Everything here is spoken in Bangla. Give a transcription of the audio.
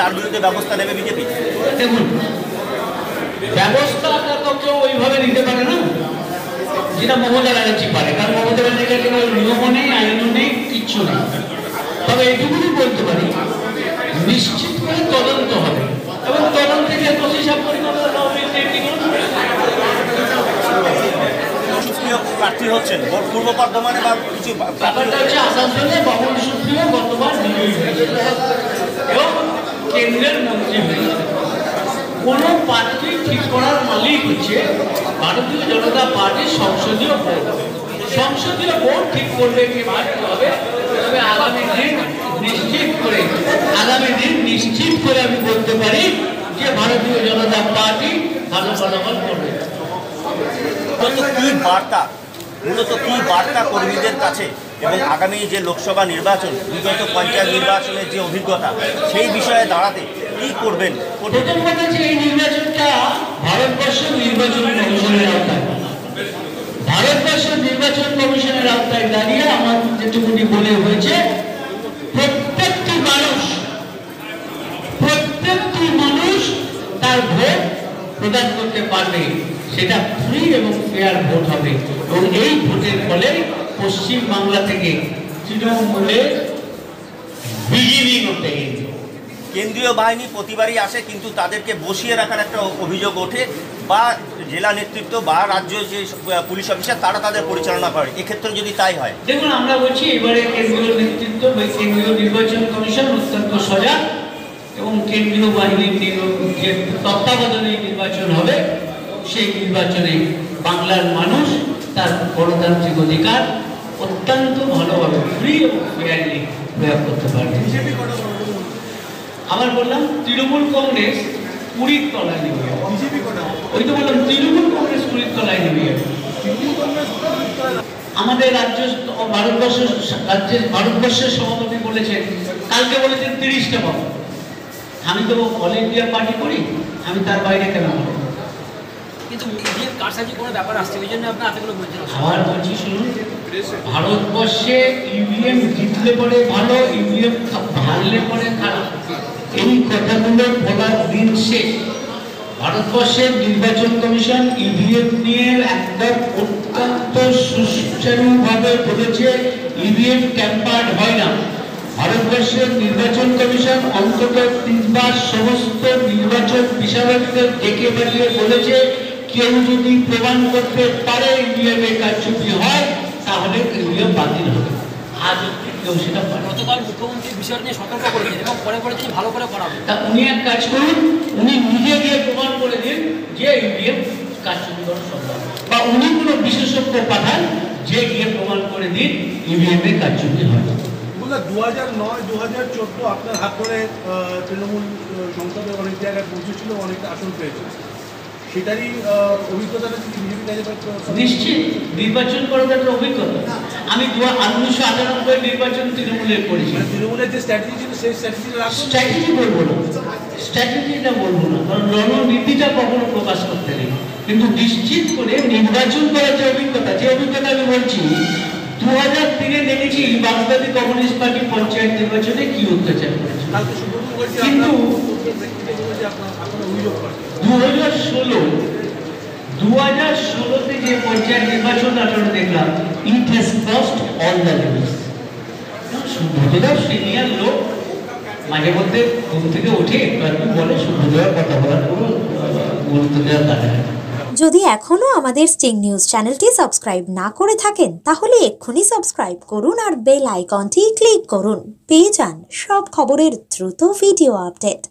তার বিরুদ্ধে ব্যবস্থা নেবে বিজেপি? দেখুন ব্যবস্থাটা তো কেউ ওইভাবে নিতে পারে না। যেটা মমতা ব্যানার্জি পারে। কারণ মমতা ব্যানার্জি কোনো নিয়মও নেই আইনও নেই কিচ্ছু নেই। তবে এটুকুনি বলতে পারি নিশ্চিত করে তদন্ত হবে। এবং তদন্তে যে দোষী হবে প্রার্থী হচ্ছেন পূর্ব বর্ধমানে বা কিছু ব্যাপারটা হচ্ছে আসানসোলে বাবুল সুপ্রিয় বর্তমান এবং কেন্দ্রের মন্ত্রী হয়েছে কোন পার্টি ঠিক করার মালিক হচ্ছে ভারতীয় জনতা পার্টির সংসদীয় বোর্ড। সংসদীয় বোর্ড ঠিক করবে কি পার্টি হবে, তবে আগামী দিন নিশ্চিত করে, আগামী দিন নিশ্চিত করে আমি বলতে পারি যে ভারতীয় জনতা পার্টি ভালো ফলাফল করবে। কি বার্তা? মূলত কি বার্তা কর্মীদের কাছে? এবং আগামী যে লোকসভা নির্বাচন, বিগত পঞ্চায়েত নির্বাচনের যে অভিজ্ঞতা, সেই বিষয়ে দাঁড়াতে কি করবেন? নির্বাচনটা নির্বাচন নির্বাচন কমিশনের আওতায় দাঁড়িয়ে আমার যেটুকুনি বলে হয়েছে, প্রত্যেকটি মানুষ প্রত্যেকটি মানুষ তার প্রদান করতে পারবে। সেটা ফ্রি এবং ফেয়ার ভোট হবে। এবং এই ভোটের ফলে পশ্চিম বাংলা থেকে ওঠে কিন্তু। কেন্দ্রীয় বাহিনী প্রতিবারই আসে কিন্তু তাদেরকে বসিয়ে রাখার একটা অভিযোগ ওঠে বা জেলা নেতৃত্ব বা রাজ্য যে পুলিশ অফিসার তারা তাদের পরিচালনা করে। এক্ষেত্রে যদি তাই হয়? দেখুন আমরা বলছি এবারে কেন্দ্রীয় নেতৃত্ব বা কেন্দ্রীয় নির্বাচন কমিশন অত্যন্ত সজাগ এবং কেন্দ্রীয় বাহিনীর তত্ত্বাবধানে নির্বাচন হবে সেই নির্বাচনে বাংলার মানুষ তার গণতান্ত্রিক অধিকার অত্যন্ত ভালোভাবে ফ্রি এবং ফেয়ারলি প্রয়োগ করতে পারবে আবার বললাম, তৃণমূল কংগ্রেস কুড়ির তলায় নেমে যাবে। ওই তো বললাম, তৃণমূল কংগ্রেস কুড়ির তলায় নেমে যাবে আমাদের রাজ্য ভারতবর্ষের রাজ্যের ভারতবর্ষের সভাপতি বলেছেন, কালকে বলেছেন তিরিশটা পাবো আমি তো অল ইন্ডিয়া পার্টি করি, আমি তার বাইরে কেন বলব? কিন্তু ইভিএম কারসাজি কোনো ব্যাপার আসছে? ওই জন্য আপনার এতগুলো বলছেন আবার বলছি শুনুন, ভারতবর্ষে ইভিএম জিতলে পরে ভালো, ইভিএম হারলে পরে খারাপ। এই কথাগুলো বলার দিন শেষ। ভারতবর্ষের নির্বাচন কমিশন ইভিএম নিয়ে একদম অত্যন্ত সুচারুভাবে বলেছে, ইভিএম ট্যাম্পার্ড হয় না। ভারতবর্ষের নির্বাচন কমিশন অন্তত তিনবার সমস্ত নির্বাচন বিশারদদের ডেকে বেরিয়ে বলেছে কেউ যদি প্রমাণ করতে পারে ইভিএম এ কারচুপি হয় তাহলে ইভিএম বাতিল হবে। আজ অব্দি কেউ সেটা পারে না। গতকাল মুখ্যমন্ত্রী বিষয় নিয়ে সতর্ক করেছেন এবং পরে পরে তিনি ভালো করে করাবেন তা উনি এক কাজ করুন উনি নিজে গিয়ে প্রমাণ করে দিন যে ইভিএম কারচুপি করা সম্ভব। বা উনি কোনো বিশেষজ্ঞ পাঠান যে গিয়ে প্রমাণ করে দিন ইভিএম এ কারচুপি হয়। বলে দু হাজার নয় দু হাজার চোদ্দ আপনার হাত ধরে তৃণমূল আহ, সংসদে অনেক জায়গায় পৌঁছেছিল অনেক আসন পেয়েছে। সেটারই আহ, অভিজ্ঞতাটা যদি বিজেপি নিশ্চিত নির্বাচন করার একটা অভিজ্ঞতা। আমি দু উনিশশো আটানব্বই নির্বাচন তৃণমূলের করেছি। মানে তৃণমূলের যে স্ট্র্যাটেজি ছিল সেই স্ট্র্যাটেজি বলব না। স্ট্র্যাটেজিটা বলব না কারণ রণনীতিটা কখনো প্রকাশ করতে নেই। কিন্তু নিশ্চিত করে নির্বাচন করার যে অভিজ্ঞতা যে অভিজ্ঞতা আমি বলছি দু হাজার তিনে দেখেছি বাংলাদেশ কমিউনিস্ট পার্টি পঞ্চায়েত নির্বাচনে কি অত্যাচার করেছে? কিন্তু- যে পঞ্চায়েত নির্বাচন দেখলাম it has all the senior লোক মাঝে মধ্যে ঘুম থেকে উঠে একটু বলে কথা বলার কোনো গুরুত্ব যদি এখনও আমাদের স্টিং নিউজ চ্যানেলটি সাবস্ক্রাইব না করে থাকেন, তাহলে এক্ষুনি সাবস্ক্রাইব করুন আর বেল আইকনটি ক্লিক করুন। পেয়ে যান সব খবরের দ্রুত ভিডিও আপডেট।